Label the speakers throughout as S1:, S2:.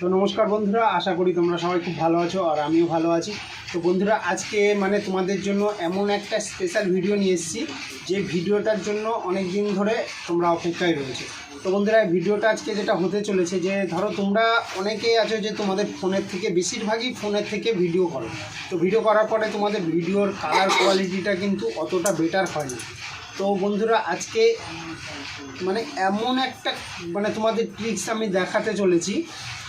S1: তো নমস্কার বন্ধুরা, আশা করি তোমরা সবাই খুব ভালো আছো আর আমিও ভালো আছি। তো বন্ধুরা, আজকে মানে তোমাদের জন্য এমন একটা স্পেশাল ভিডিও নিয়ে এসেছি, যে ভিডিওটার জন্য অনেক দিন ধরে তোমরা অপেক্ষায় রয়েছে। তো বন্ধুরা ভিডিওটা আজকে যেটা হতে চলেছে, যে ধরো তোমরা অনেকেই আছো যে তোমাদের ফোনের থেকে, বেশিরভাগই ফোনের থেকে ভিডিও করো। তো ভিডিও করার পরে তোমাদের ভিডিওর কালার কোয়ালিটিটা কিন্তু অতটা বেটার হয় না। তো বন্ধুরা, আজকে মানে এমন একটা মানে তোমাদের ট্রিক্স আমি দেখাতে চলেছি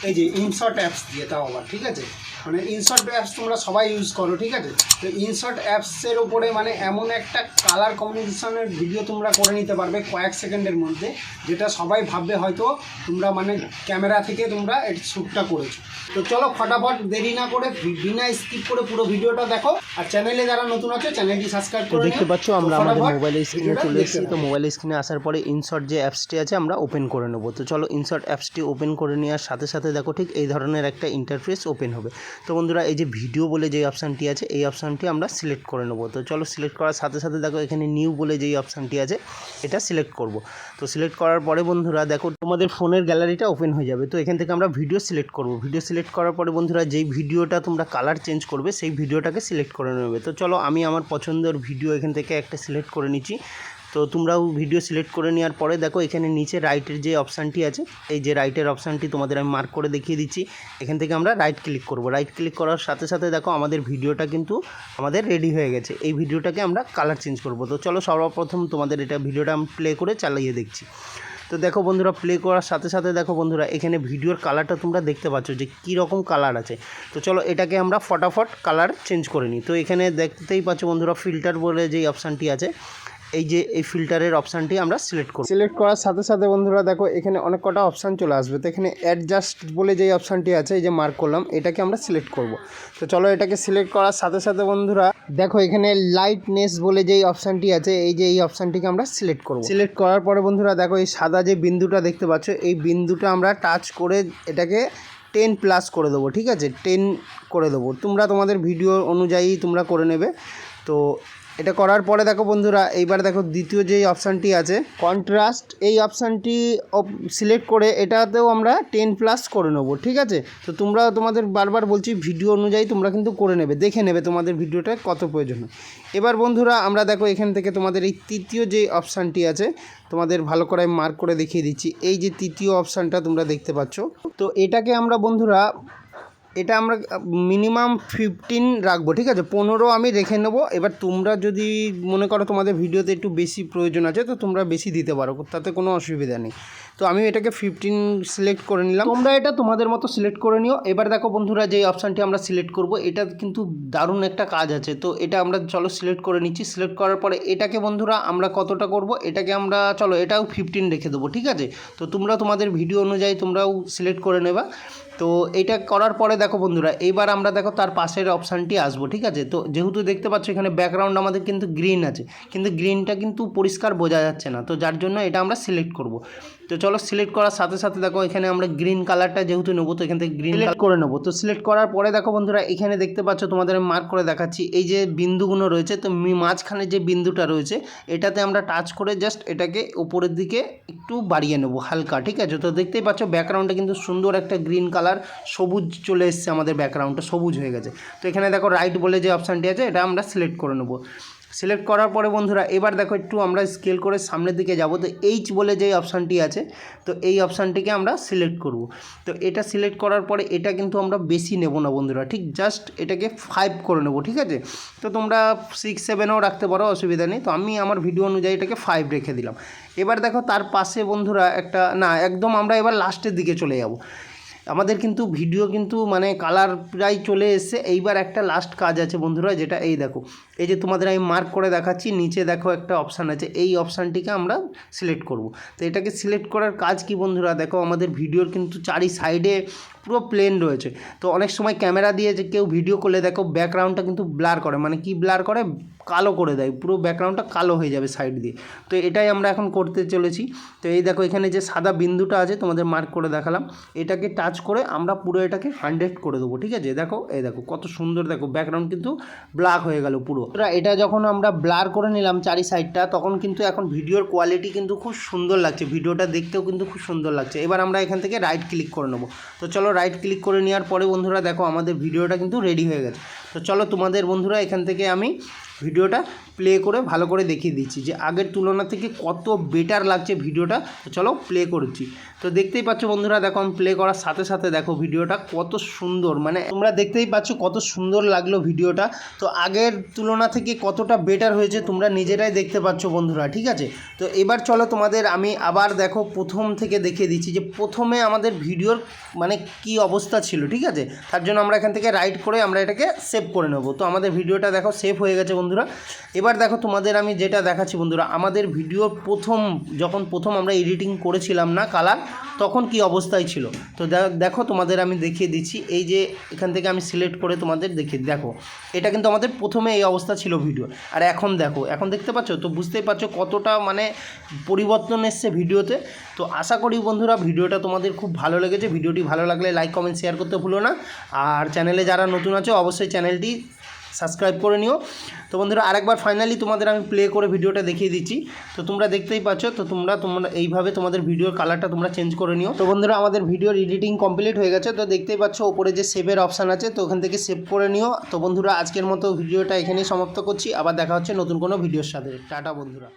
S1: এই যে ইনশর্ট অ্যাপস দিয়ে তাও আবার ঠিক আছে? মানে ইনশর্ট অ্যাপস তোমরা সবাই ইউজ করো ঠিক আছে? তো ইনশর্ট অ্যাপসের ওপরে মানে এমন একটা কালার কম্বিনেশনের ভিডিও তোমরা করে নিতে পারবে কয়েক সেকেন্ডের মধ্যে যেটা সবাই ভাববে হয়তো তোমরা মানে ক্যামেরা থেকে তোমরা এই শ্যুটটা করেছ। তো চলো ফটাফট দেরি না করে বিনা স্কিপ করে পুরো ভিডিওটা দেখো আর চ্যানেলে যারা নতুন আছে চ্যানেলটি সাবস্ক্রাইব করে
S2: দেখতে পাচ্ছ আমরা আমাদের মোবাইলের স্ক্রিনে চলে এসেছি। তো
S1: থাকো।
S2: মোবাইলের স্ক্রিনে আসার পরে ইনশর্ট যে অ্যাপসটি আছে আমরা ওপেন করে নেব। তো চলো ইনশর্ট অ্যাপসটি ওপেন করে নেওয়ার সাথে সাথে দেখো ঠিক এই ধরনের একটা ইন্টারফেস ওপেন হবে। তো বন্ধুরা, এই যে ভিডিও বলে যে অপশানটি আছে, এই অপশানটি আমরা সিলেক্ট করে নেব। তো চলো সিলেক্ট করার সাথে সাথে দেখো, এখানে নিউ বলে যেই অপশানটি আছে, এটা সিলেক্ট করব। তো সিলেক্ট করার পরে বন্ধুরা, দেখো তোমাদের ফোনের গ্যালারিটা ওপেন হয়ে যাবে। তো এখান থেকে আমরা ভিডিও সিলেক্ট করব। ভিডিও সিলেক্ট করার পরে বন্ধুরা, যেই ভিডিওটা তোমরা কালার চেঞ্জ করবে, সেই ভিডিওটাকে সিলেক্ট করে নেবে। তো চলো, আমি আমার পছন্দের ভিডিও এখান থেকে একটা সিলেক্ট করে নিচ্ছি। তো তোমরাও ভিডিও সিলেক্ট করে নেওয়ার পরে দেখো এখানে নিচে রাইটের যে অপশানটি আছে, এই যে রাইটের অপশানটি তোমাদের আমি মার্ক করে দেখিয়ে দিচ্ছি। এখান থেকে আমরা রাইট ক্লিক করব। রাইট ক্লিক করার সাথে সাথে দেখো আমাদের ভিডিওটা কিন্তু আমাদের রেডি হয়ে গেছে। এই ভিডিওটাকে আমরা কালার চেঞ্জ করব। তো চলো সর্বপ্রথম তোমাদের এটা ভিডিওটা আমি প্লে করে চালিয়ে দেখছি। তো দেখো বন্ধুরা প্লে করার সাথে সাথে দেখো বন্ধুরা, এখানে ভিডিওর কালারটা তোমরা দেখতে পাচ্ছ যে কী রকম কালার আছে। তো চলো এটাকে আমরা ফটাফট কালার চেঞ্জ করে নিই। তো এখানে দেখতেই পাচ্ছ বন্ধুরা ফিল্টার বলে যেই অপশানটি আছে এই যে এই ফিল্টারের অপশানটি আমরা সিলেক্ট করব। সিলেক্ট করার সাথে সাথে বন্ধুরা দেখো এখানে অনেক কটা অপশান চলে আসবে। তো এখানে অ্যাডজাস্ট বলে যেই অপশানটি আছে এই যে মার্ক করলাম এটাকে আমরা সিলেক্ট করব। তো চলো এটাকে সিলেক্ট করার সাথে সাথে বন্ধুরা দেখো এখানে লাইটনেস বলে যেই অপশানটি আছে এই যে এই অপশানটিকে আমরা সিলেক্ট করব। সিলেক্ট করার পরে বন্ধুরা দেখো এই সাদা যে বিন্দুটা দেখতে পাচ্ছ এই বিন্দুটা আমরা টাচ করে এটাকে টেন প্লাস করে দেবো ঠিক আছে? টেন করে দেবো। তোমরা তোমাদের ভিডিও অনুযায়ী তোমরা করে নেবে। তো এটা করার পরে দেখো বন্ধুরা, এইবার দেখো দ্বিতীয় যেই অপশানটি আছে কন্ট্রাস্ট এই অপশানটি সিলেক্ট করে এটাতেও আমরা টেন প্লাস করে নেব, ঠিক আছে? তো তোমরা, তোমাদের বারবার বলছি ভিডিও অনুযায়ী তোমরা কিন্তু করে নেবে, দেখে নেবে তোমাদের ভিডিওটা কত প্রয়োজন। এবার বন্ধুরা, আমরা দেখো এখান থেকে তোমাদের এই তৃতীয় যে অপশানটি আছে, তোমাদের ভালো করে মার্ক করে দেখিয়ে দিচ্ছি। এই যে তৃতীয় অপশানটা তোমরা দেখতে পাচ্ছ। তো এটাকে আমরা বন্ধুরা এটা আমরা মিনিমাম ফিফটিন রাখব, ঠিক আছে? পনেরো আমি রেখে নেব। এবার তোমরা যদি মনে করো তোমাদের ভিডিওতে একটু বেশি প্রয়োজন আছে, তো তোমরা বেশি দিতে পারো, তাতে কোনো অসুবিধা নেই। তো আমি এটাকে ফিফটিন সিলেক্ট করে নিলাম। তোমরা এটা তোমাদের মতো সিলেক্ট করে নিও। এবার দেখো বন্ধুরা, যে অপশানটি আমরা সিলেক্ট করব, এটা কিন্তু দারুণ একটা কাজ আছে। তো এটা আমরা, চলো সিলেক্ট করে নিচ্ছি। সিলেক্ট করার পরে এটাকে বন্ধুরা আমরা কতটা করব? এটাকে আমরা, চলো এটাও ফিফটিন রেখে দেবো, ঠিক আছে? তো তোমরা তোমাদের ভিডিও অনুযায়ী তোমরাও সিলেক্ট করে নেবা। তো এটা করার পরে দেখো বন্ধুরা এইবার আমরা দেখো তার পাশের অপশানটি আসব ঠিক আছে? তো যেহেতু দেখতে পাচ্ছ এখানে ব্যাকগ্রাউন্ড আমাদের কিন্তু গ্রিন আছে কিন্তু গ্রিনটা কিন্তু পরিষ্কার বোঝা যাচ্ছে না তো যার জন্য এটা আমরা সিলেক্ট করব। তো চলো সিলেক্ট করার সাথে সাথে দেখো এখানে আমরা গ্রিন কালারটা যেহেতু নেব তো এখান থেকে গ্রিন করে নেব। তো সিলেক্ট করার পরে দেখো বন্ধুরা এখানে দেখতে পাচ্ছ তোমাদের মার্ক করে দেখাচ্ছি এই যে বিন্দুগুলো রয়েছে তো মাঝখানে যে বিন্দুটা রয়েছে এটাতে আমরা টাচ করে জাস্ট এটাকে উপরের দিকে একটু বাড়িয়ে নেব হালকা ঠিক আছে? তো দেখতেই পাচ্ছ ব্যাকগ্রাউন্ডে কিন্তু সুন্দর একটা গ্রিন কালার সবুজ চলে এসছে আমাদের ব্যাকগ্রাউন্ডটা সবুজ হয়ে গেছে। তো এখানে দেখো রাইট বলে যে অপশানটি আছে, এটা আমরা সিলেক্ট করে নেব। সিলেক্ট করার পরে বন্ধুরা, এবার দেখো একটু আমরা স্কেল করে সামনের দিকে যাব। তো এইচ বলে যে অপশানটি আছে, তো এই অপশানটিকে আমরা সিলেক্ট করব। তো এটা সিলেক্ট করার পরে এটা কিন্তু আমরা বেশি নেব না বন্ধুরা, ঠিক? জাস্ট এটাকে ফাইভ করে নেব, ঠিক আছে? তো তোমরা সিক্স সেভেনও রাখতে পারো, অসুবিধা নেই। তো আমি আমার ভিডিও অনুযায়ী এটাকে ফাইভ রেখে দিলাম। এবার দেখো তার পাশে বন্ধুরা একটা, না, একদম আমরা এবার লাস্টের দিকে চলে যাব। আমাদের কিন্তু ভিডিও কিন্তু মানে কালার প্রায় চলে এসছে। এইবার একটা লাস্ট কাজ আছে বন্ধুরা, যেটা এই দেখো, এই যে তোমাদের আমি মার্ক করে দেখাচ্ছি, নিচে দেখো একটা অপশান আছে, এই অপশানটিকে আমরা সিলেক্ট করব। তো এটাকে সিলেক্ট করার কাজ কি বন্ধুরা, দেখো আমাদের ভিডিওর কিন্তু চারি সাইডে পুরো প্লেন রয়েছে। তো অনেক সময় ক্যামেরা দিয়ে যে কেউ ভিডিও করলে দেখো ব্যাকগ্রাউন্ডটা কিন্তু ব্লার করে মানে কি ব্লার করে? কালো করে দেয়, পুরো ব্যাকগ্রাউন্ডটা কালো হয়ে যাবে সাইড দিয়ে। তো এটাই আমরা এখন করতে চলেছি। তো এই দেখো এখানে যে সাদা বিন্দুটা আছে, তোমাদের মার্ক করে দেখালাম। এটাকে টাচ করে আমরা পুরো এটাকে হান্ড্রেড করে দেবো, ঠিক আছে? দেখো, এই দেখো, কত সুন্দর দেখো ব্যাকগ্রাউন্ড কিন্তু ব্ল্যাক হয়ে গেল পুরো। এটা যখন আমরা ব্লার করে নিলাম চারি সাইডটা তখন কিন্তু এখন ভিডিওর কোয়ালিটি কিন্তু খুব সুন্দর লাগছে। ভিডিওটা দেখতেও কিন্তু খুব সুন্দর লাগছে। এবার আমরা এখান থেকে রাইট ক্লিক করে নেব। তো চলো রাইট ক্লিক করে নেওয়ার পরে বন্ধুরা দেখো, আমাদের ভিডিওটা কিন্তু রেডি হয়ে গেছে। তো চলো তোমাদের বন্ধুরা, এখান থেকে আমি ভিডিওটা প্লে করে ভালো করে দেখিয়ে দিচ্ছি যে আগের তুলনা থেকে কত বেটার লাগছে ভিডিওটা তো চলো প্লে করছি। তো দেখতেই পাচ্ছ বন্ধুরা, দেখো আমি প্লে করার সাথে সাথে দেখো ভিডিওটা কত সুন্দর। মানে তোমরা দেখতেই পাচ্ছ কত সুন্দর লাগল ভিডিওটা। তো আগের তুলনা থেকে কতটা বেটার হয়েছে তোমরা নিজেরাই দেখতে পাচ্ছ বন্ধুরা, ঠিক আছে? তো এবার চলো তোমাদের আমি আবার দেখো প্রথম থেকে দেখিয়ে দিচ্ছি যে প্রথমে আমাদের ভিডিওর মানে কি অবস্থা ছিল, ঠিক আছে? তার জন্য আমরা এখান থেকে রাইট করে আমরা এটাকে সেভ করে নেব। তো আমাদের ভিডিওটা দেখো সেভ হয়ে গেছে বন্ধুরা। এবার দেখো তোমাদের আমি যেটা দেখাচ্ছি বন্ধুরা, আমাদের ভিডিওর প্রথম, যখন প্রথম আমরা এডিটিং করেছিলাম না কালার তখন কি অবস্থায় ছিল? তো দেখো তোমাদের আমি দেখিয়ে দিচ্ছি। এই যে এখান থেকে আমি সিলেক্ট করে তোমাদের দেখিয়ে দেখো, এটা কিন্তু আমাদের প্রথমে এই অবস্থা ছিল ভিডিও আর এখন দেখো, এখন দেখতে পাচ্ছ? তো বুঝতেই পারছ কতটা মানে পরিবর্তন এসছে ভিডিওতে তো আশা করি বন্ধুরা ভিডিওটা তোমাদের খুব ভালো লেগেছে। ভিডিওটি ভালো লাগলে লাইক কমেন্ট শেয়ার করতে ভুলো না। আর চ্যানেলে যারা নতুন আছো, অবশ্যই চ্যানেলটি সাবস্ক্রাইব করে নিও। তো বন্ধুরা, আরেকবার ফাইনালি তোমাদের আমি প্লে করে ভিডিওটা দেখিয়ে দিচ্ছি। তো তোমরা দেখতেই পাচ্ছ, তো তোমরা তোমরা এইভাবে তোমাদের ভিডিওর কালারটা তোমরা চেঞ্জ করে নিও। তো বন্ধুরা, আমাদের ভিডিওর এডিটিং কমপ্লিট হয়ে গেছে। তো দেখতেই পাচ্ছ, ওপরে যে সেভের অপশান আছে, তো ওখান থেকে সেভ করে নিও। তো বন্ধুরা, আজকের মতো ভিডিওটা এখানেই সমাপ্ত করছি। আবার দেখা হচ্ছে নতুন কোনো ভিডিওর সাথে। টাটা বন্ধুরা।